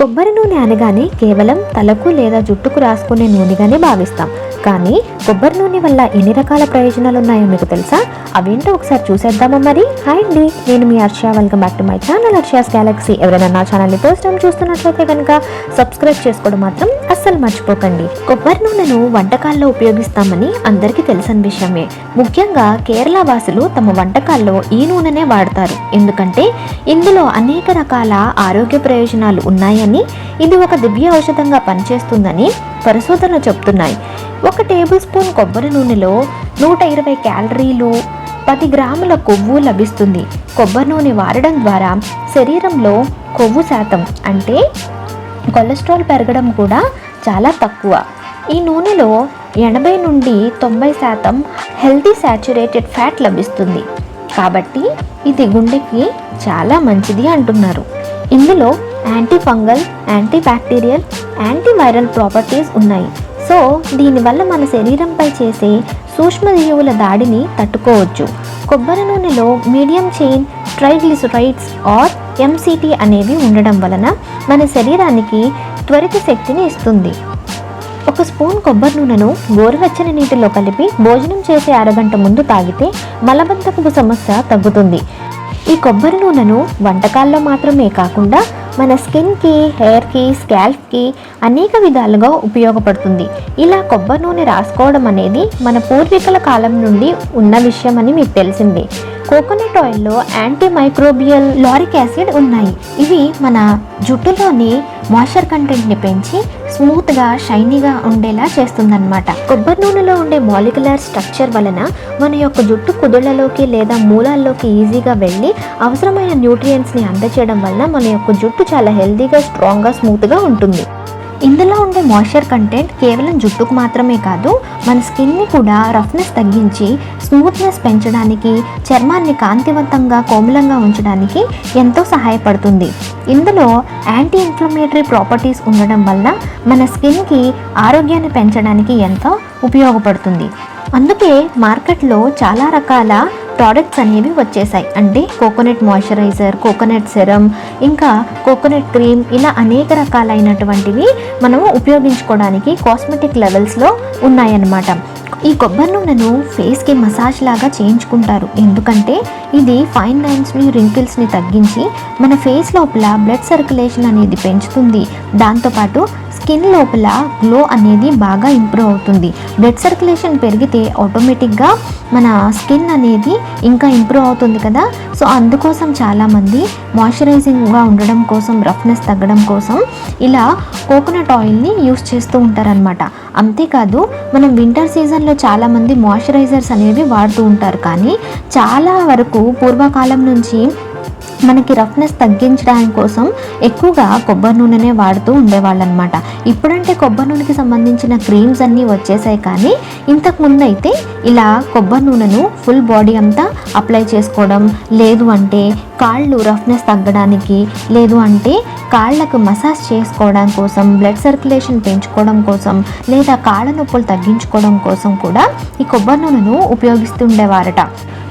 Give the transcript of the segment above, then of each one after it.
కొబ్బరి నూనె అనగానే కేవలం తలకు లేదా జుట్టుకు రాసుకునే నూనెగానే భావిస్తాం. కానీ కొబ్బరి నూనె వల్ల ఎన్ని రకాల ప్రయోజనాలు ఉన్నాయో మీకు తెలుసా? అవేంటో ఒకసారి చూసేద్దామా మరి? హాయ్ అండి నేను మీ Harsha. Welcome back to my channel Harsha's galaxy ఎవరైనా నా ఛానల్ని ఫస్ట్ టైం చూస్తున్నట్లయితే కనుక సబ్స్క్రైబ్ చేసుకోవడం మాత్రం అస్సలు మర్చిపోకండి. కొబ్బరి నూనెను వంటకాల్లో ఉపయోగిస్తామని అందరికీ తెలిసిన విషయమే. ముఖ్యంగా కేరళ వాసులు తమ వంటకాల్లో ఈ నూనెనే వాడతారు. ఎందుకంటే ఇందులో అనేక రకాల ఆరోగ్య ప్రయోజనాలు ఉన్నాయని ఇది ఒక దివ్య ఔషధంగా పనిచేస్తుందని పరిశోధనలు చెప్తున్నాయి. ఒక టేబుల్ స్పూన్ కొబ్బరి నూనెలో నూట ఇరవై క్యాలరీలు పది గ్రాముల కొవ్వు లభిస్తుంది. కొబ్బరి నూనె వాడడం ద్వారా శరీరంలో కొవ్వు శాతం అంటే కొలెస్ట్రాల్ పెరగడం కూడా చాలా తక్కువ. ఈ నూనెలో ఎనభై నుండి తొంభై శాతం హెల్తీ శాచురేటెడ్ ఫ్యాట్ లభిస్తుంది. కాబట్టి ఇది గుండెకి చాలా మంచిది అంటున్నారు. ఇందులో anti fungal anti bacterial antiviral properties ఉన్నాయి. సో దీనివల్ల మన శరీరంపై చేసే సూక్ష్మజీవుల దాడిని తట్టుకోవచ్చు. కొబ్బరి నూనెలో medium chain triglycerides or MCT అనేవి ఉండడం వలన మన శరీరానికి త్వరిత శక్తిని ఇస్తుంది. ఒక స్పూన్ కొబ్బరి నూనెను గోరువెచ్చని నీటిలో కలిపి భోజనం చేసే అరగంట ముందు తాగితే మలబద్ధకపు సమస్య తగ్గుతుంది. ఈ కొబ్బరి నూనెను వంటకాల్లో మాత్రమే కాకుండా మన స్కిన్కి హెయిర్కి స్కాల్ఫ్కి అనేక విధాలుగా ఉపయోగపడుతుంది. ఇలా కొబ్బరి నూనె రాసుకోవడం అనేది మన పూర్వీకుల కాలం నుండి ఉన్న విషయం అని మీకు తెలిసిందే. కోకోనట్ ఆయిల్లో యాంటీ మైక్రోబియల్ లారిక్ యాసిడ్ ఉన్నాయి. ఇవి మన జుట్టులోని మాయిశ్చర్ కంటెంట్ని పెంచి స్మూత్గా షైనీగా ఉండేలా చేస్తుందన్నమాట. కొబ్బరి నూనెలో ఉండే మాలిక్యులర్ స్ట్రక్చర్ వలన మన యొక్క జుట్టు కుదుళ్ళలోకి లేదా మూలాల్లోకి ఈజీగా వెళ్ళి అవసరమైన న్యూట్రియంట్స్ని అందచేయడం వలన మన యొక్క జుట్టు చాలా హెల్దీగా స్ట్రాంగ్గా స్మూత్గా ఉంటుంది. ఇందులో ఉండే మాయిశ్చర్ కంటెంట్ కేవలం జుట్టుకు మాత్రమే కాదు మన స్కిన్ని కూడా రఫ్నెస్ తగ్గించి స్మూత్నెస్ పెంచడానికి చర్మాన్ని కాంతివంతంగా కోమలంగా ఉంచడానికి ఎంతో సహాయపడుతుంది. ఇందులో యాంటీ ఇన్ఫ్లమేటరీ ప్రాపర్టీస్ ఉండడం వల్ల మన స్కిన్కి ఆరోగ్యాన్ని పెంచడానికి ఎంతో ఉపయోగపడుతుంది. అందుకే మార్కెట్లో చాలా రకాల ప్రోడక్ట్స్ అనేవి వచ్చేసాయి. అంటే కోకోనట్ మాయిశ్చరైజర్ కోకోనట్ సెరమ్ ఇంకా కోకోనట్ క్రీమ్ ఇలా అనేక రకాలైనటువంటివి మనము ఉపయోగించుకోవడానికి కాస్మెటిక్ లెవెల్స్లో ఉన్నాయన్నమాట. ఈ కొబ్బరి నూనెను ఫేస్కి మసాజ్ లాగా చేయించుకుంటారు. ఎందుకంటే ఇది ఫైన్ లైన్స్ని రింకిల్స్ని తగ్గించి మన ఫేస్ లోపల బ్లడ్ సర్క్యులేషన్ అనేది పెంచుతుంది. దాంతోపాటు స్కిన్ లోపల గ్లో అనేది బాగా ఇంప్రూవ్ అవుతుంది. బ్లడ్ సర్క్యులేషన్ పెరిగితే ఆటోమేటిక్గా మన స్కిన్ అనేది ఇంకా ఇంప్రూవ్ అవుతుంది కదా. సో అందుకోసం చాలామంది మాయిశ్చరైజింగ్గా ఉండడం కోసం రఫ్నెస్ తగ్గడం కోసం ఇలా కోకోనట్ ఆయిల్ని యూస్ చేస్తూ ఉంటారనమాట అంతేకాదు మనం వింటర్ సీజన్లో చాలామంది మాయిశ్చరైజర్స్ అనేవి వాడుతూ ఉంటారు. కానీ చాలా వరకు పూర్వకాలం నుంచి మనకి రఫ్నెస్ తగ్గించడానికి కోసం ఎక్కువగా కొబ్బరి నూనెనే వాడుతూ ఉండేవాళ్ళు అనమాట ఇప్పుడంటే కొబ్బరి నూనెకి సంబంధించిన క్రీమ్స్ అన్నీ వచ్చేసాయి కానీ ఇంతకు అయితే ఇలా కొబ్బరి నూనెను ఫుల్ బాడీ అంతా అప్లై చేసుకోవడం లేదు అంటే కాళ్ళు రఫ్నెస్ తగ్గడానికి లేదు అంటే కాళ్ళకు మసాజ్ చేసుకోవడం కోసం బ్లడ్ సర్క్యులేషన్ పెంచుకోవడం కోసం లేదా కాళ్ళ నొప్పులు తగ్గించుకోవడం కోసం కూడా ఈ కొబ్బరి నూనెను ఉపయోగిస్తుండేవారట.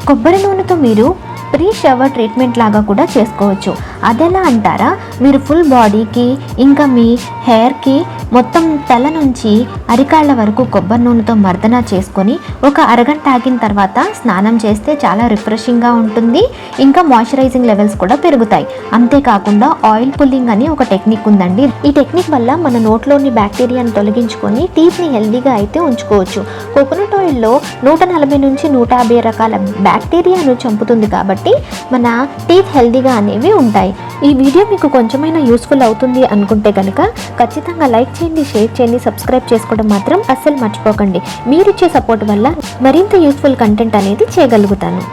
కొబ్బరి నూనెతో మీరు ప్రీ షవర్ ట్రీట్మెంట్ లాగా కూడా చేసుకోవచ్చు. అదెలా అంటారా? మీరు ఫుల్ బాడీకి ఇంకా మీ హెయిర్కి మొత్తం తల నుంచి అరికాళ్ళ వరకు కొబ్బరి నూనెతో మర్దన చేసుకొని ఒక అరగంట ఆగిన తర్వాత స్నానం చేస్తే చాలా రిఫ్రెషింగ్గా ఉంటుంది. ఇంకా మాయిశ్చరైజింగ్ లెవెల్స్ కూడా పెరుగుతాయి. అంతేకాకుండా ఆయిల్ పుల్లింగ్ అని ఒక టెక్నిక్ ఉందండి. ఈ టెక్నిక్ వల్ల మన నోట్లోని బ్యాక్టీరియాను తొలగించుకొని టీత్ని హెల్దీగా అయితే ఉంచుకోవచ్చు. కోకోనట్ ఆయిల్లో నూట నలభై నుంచి నూట యాభై రకాల బ్యాక్టీరియాను చంపుతుంది కాబట్టి మన టీత్ హెల్దీగా అనేవి ఉంటాయి. ఈ వీడియో మీకు కొంచెమైనా యూస్ఫుల్ అవుతుంది అనుకుంటే కనుక ఖచ్చితంగా లైక్ చేయండి షేర్ చేయండి సబ్స్క్రైబ్ చేసుకోవడం మాత్రం అస్సలు మర్చిపోకండి. మీరు ఇచ్చే సపోర్ట్ వల్ల మరింత యూస్ఫుల్ కంటెంట్ అనేది చేయగలుగుతాను.